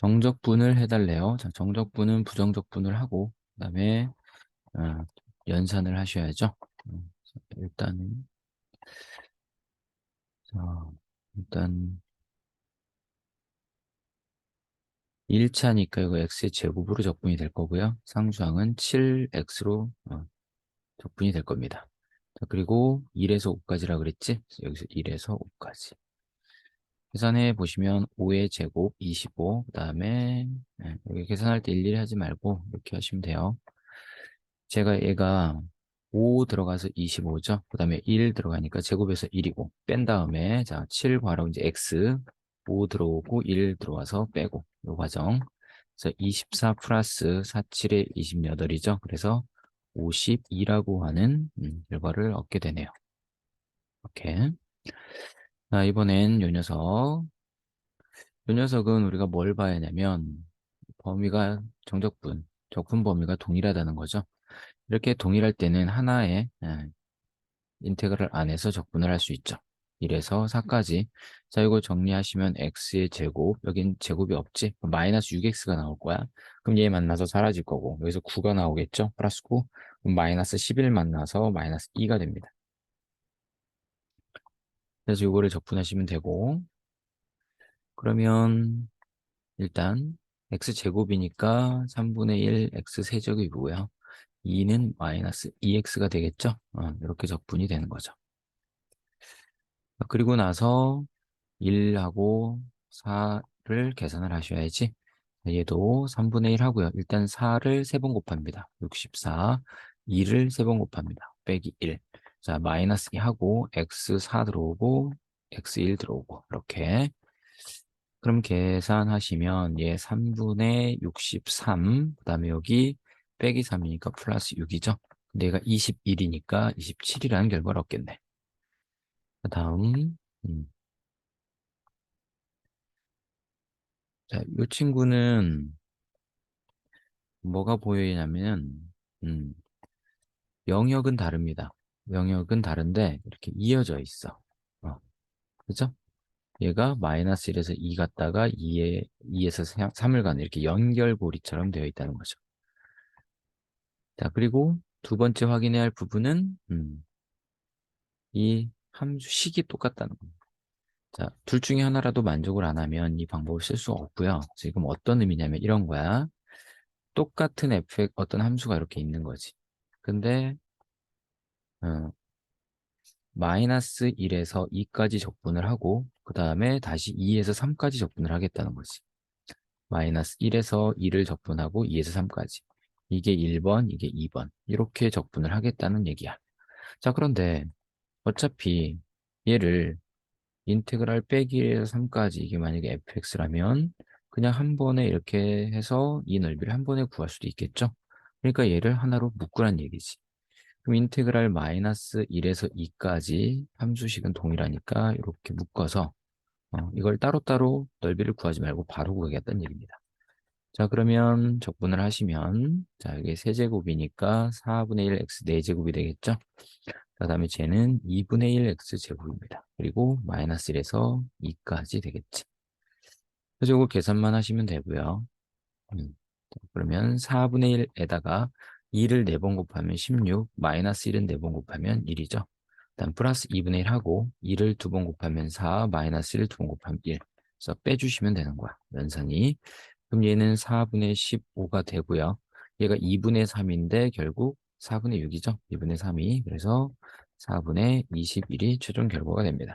정적분을 해달래요. 자, 정적분은 부정적분을 하고, 그 다음에, 어, 연산을 하셔야죠. 음, 일단은, 자, 일단, 1차니까 이거 x의 제곱으로 적분이 될 거고요. 상수항은 7x로 어, 적분이 될 겁니다. 자, 그리고 1에서 5까지라 그랬지? 여기서 1에서 5까지. 계산해 보시면 5의 제곱 25, 그 다음에 네, 여기 계산할 때 일일이 하지 말고 이렇게 하시면 돼요. 제가 얘가 5 들어가서 25죠. 그 다음에 1 들어가니까 제곱에서 1이고 뺀 다음에 자7 괄호 이제 x 5 들어오고 1 들어와서 빼고 이 과정. 그래서 24 플러스 4, 7에 28이죠. 그래서 52라고 하는 음, 결과를 얻게 되네요. 이렇게. 자, 이번엔 요 녀석. 요 녀석은 우리가 뭘 봐야 하냐면 범위가 정적분, 적분 범위가 동일하다는 거죠. 이렇게 동일할 때는 하나의 예, 인테그럴 안에서 적분을 할 수 있죠. 1에서 4까지. 자, 이거 정리하시면 x의 제곱, 여긴 제곱이 없지? 마이너스 6x가 나올 거야. 그럼 얘 만나서 사라질 거고, 여기서 9가 나오겠죠? 플러스 9. 그럼 마이너스 11 만나서 마이너스 2가 됩니다. 그래서 이거를 적분하시면 되고, 그러면 일단 x제곱이니까 3분의 1 x 세제곱이고요. 2는 마이너스 2x가 되겠죠? 어, 이렇게 적분이 되는 거죠. 그리고 나서 1하고 4를 계산을 하셔야지. 얘도 3분의 1 하고요. 일단 4를 3번 곱합니다. 64, 2를 3번 곱합니다. 빼기 1. 자, 마이너스 2 하고 x 4 들어오고 x 1 들어오고 이렇게. 그럼 계산하시면 얘 3분의 63, 그 다음에 여기 빼기 3이니까 플러스 6이죠. 근데 얘가 21이니까 27이라는 결과를 얻겠네. 그 다음, 음. 자, 이 친구는 뭐가 보이냐면, 음, 영역은 다릅니다. 영역은 다른데 이렇게 이어져 있어. 어, 그죠? 얘가 마이너스 1에서 2 갔다가 2에, 2에서 3을 가는 이렇게 연결고리처럼 되어 있다는 거죠. 자, 그리고 두 번째 확인해야 할 부분은 음, 이 함수 식이 똑같다는 겁니다. 자, 둘 중에 하나라도 만족을 안 하면 이 방법을 쓸 수 없고요. 지금 어떤 의미냐면 이런 거야. 똑같은 f의 어떤 함수가 이렇게 있는 거지. 근데 어, 마이너스 1에서 2까지 적분을 하고 그 다음에 다시 2에서 3까지 적분을 하겠다는 거지. 마이너스 1에서 2를 적분하고 2에서 3까지. 이게 1번, 이게 2번. 이렇게 적분을 하겠다는 얘기야. 자, 그런데 어차피 얘를 인테그랄 빼기 1에서 3까지 이게 만약에 fx라면 그냥 한 번에 이렇게 해서 이 넓이를 한 번에 구할 수도 있겠죠? 그러니까 얘를 하나로 묶으란 얘기지. 그럼 인테그랄 마이너스 1에서 2까지 함수식은 동일하니까 이렇게 묶어서 어, 이걸 따로따로 넓이를 구하지 말고 바로 구하겠다는 얘기입니다. 자 그러면 적분을 하시면 자 이게 세제곱이니까 4분의 1 x 4제곱이 되겠죠? 그 다음에 쟤는 2분의 1 x 제곱입니다. 그리고 마이너스 1에서 2까지 되겠지. 그래서 이거 계산만 하시면 되고요. 음, 그러면 4분의 1에다가 2를 4번 곱하면 16, 마이너스 1은 4번 곱하면 1이죠. 다음 플러스 2분의 1 하고 2를 2번 곱하면 4, 마이너스 1을 2번 곱하면 1. 그래서 빼주시면 되는 거야. 연산이. 그럼 얘는 4분의 15가 되고요. 얘가 2분의 3인데 결국 4분의 6이죠. 2분의 3이. 그래서 4분의 21이 최종 결과가 됩니다.